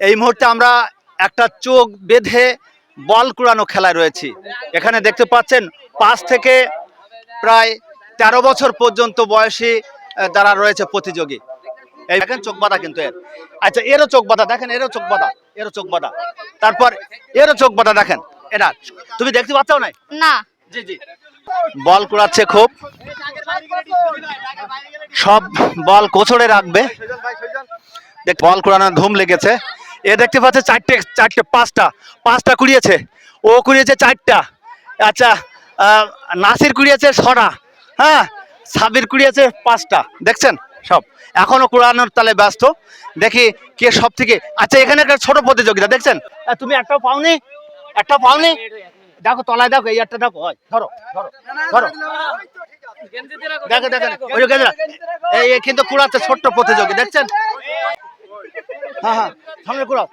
এই মুহূর্তে আমরা একটা চোখ বেঁধে বল কুড়ানো খেলায় রয়েছি। এখানে দেখতে পাচ্ছেন পাঁচ থেকে প্রায় তেরো বছর পর্যন্ত বয়সী যারা রয়েছে প্রতিযোগী। এই দেখেন চোখ বাঁধা কিন্তু এর। আচ্ছা এরও চোখ বাঁধা দেখেন এরও চোখ বাঁধা এরও চোখ বাঁধা। তারপর এরও চোখ বাঁধা দেখেন এটা তুমি দেখতে পাচ্ছ না না। জি জি। বল কুড়াচ্ছে খুব। সব বল কোছড়ে রাখবে। দেখ বল কুড়ানোর ধুম লেগেছে। এ দেখতে পাচ্ছে চারটে চারটে, পাঁচটা পাঁচটা কুড়িয়েছে। ও কুড়িয়েছে চারটা। আচ্ছা নাসির কুড়িয়েছে ছটা হ্যাঁ? সাবির কুড়িয়েছে পাঁচটা। দেখছেন? সব। এখনও কুড়ানোর তালে ব্যস্ত। দেখি কে সব থেকে আচ্ছা এখানে একটা ছোট প্রতিযোগিতা, দেখছেন? তুমি একটাও পাওনি? একটা পাওনি? দেখো, তলায় দেখো, এই একটা দেখো, হয়, ধরো ধরো ধরো। দেখো দেখো ওই এই এই কিন্তু কুড়াচ্ছে ছোট্ট প্রতিযোগী, দেখছেন? হ্যাঁ হ্যাঁ সামনে কুড়াও